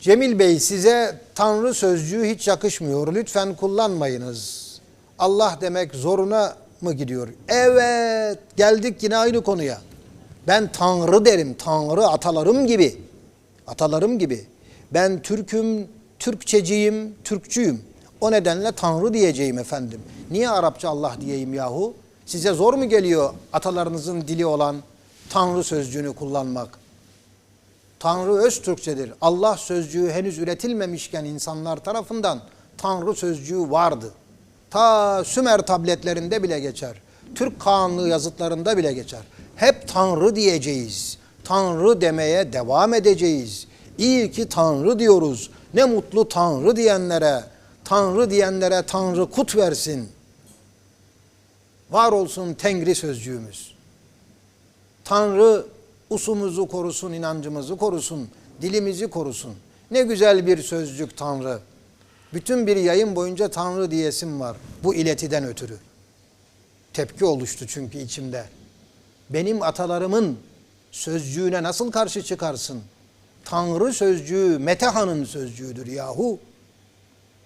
Cemil Bey size Tanrı sözcüğü hiç yakışmıyor. Lütfen kullanmayınız. Allah demek zoruna mı gidiyor? Evet geldik yine aynı konuya. Ben Tanrı derim. Tanrı atalarım gibi. Atalarım gibi. Ben Türk'üm, Türkçeciyim, Türkçüyüm. O nedenle Tanrı diyeceğim efendim. Niye Arapça Allah diyeyim yahu? Size zor mu geliyor atalarınızın dili olan Tanrı sözcüğünü kullanmak? Tanrı öz Türkçedir. Allah sözcüğü henüz üretilmemişken insanlar tarafından Tanrı sözcüğü vardı. Ta Sümer tabletlerinde bile geçer. Türk Kağanlığı yazıtlarında bile geçer. Hep Tanrı diyeceğiz. Tanrı demeye devam edeceğiz. İyi ki Tanrı diyoruz. Ne mutlu Tanrı diyenlere, Tanrı diyenlere Tanrı kut versin. Var olsun Tengri sözcüğümüz. Tanrı usumuzu korusun, inancımızı korusun, dilimizi korusun. Ne güzel bir sözcük Tanrı. Bütün bir yayın boyunca Tanrı diyesim var bu iletiden ötürü. Tepki oluştu çünkü içimde. Benim atalarımın sözcüğüne nasıl karşı çıkarsın? Tanrı sözcüğü Meteha'nın sözcüğüdür yahu.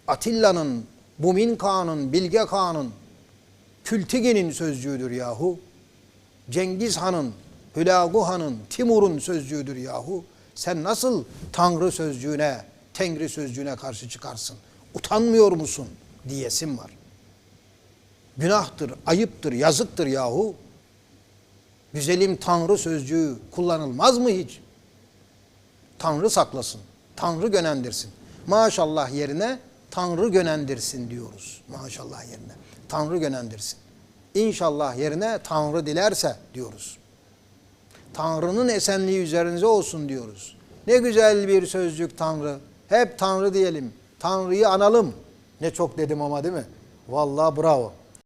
Atilla'nın, Bumin Kağan'ın, Bilge Kağan'ın, Kültigi'nin sözcüğüdür yahu. Cengiz Han'ın, Hülagu Han'ın, Timur'un sözcüğüdür yahu. Sen nasıl Tanrı sözcüğüne, Tengri sözcüğüne karşı çıkarsın? Utanmıyor musun? diyesim var. Günahtır, ayıptır, yazıktır yahu. Güzelim Tanrı sözcüğü kullanılmaz mı hiç? Tanrı saklasın, Tanrı gönendirsin. Maşallah yerine Tanrı gönendirsin diyoruz. Maşallah yerine. Tanrı gönendirsin. İnşallah yerine Tanrı dilerse diyoruz. Tanrı'nın esenliği üzerinize olsun diyoruz. Ne güzel bir sözcük Tanrı. Hep Tanrı diyelim. Tanrı'yı analım. Ne çok dedim ama değil mi? Vallahi bravo.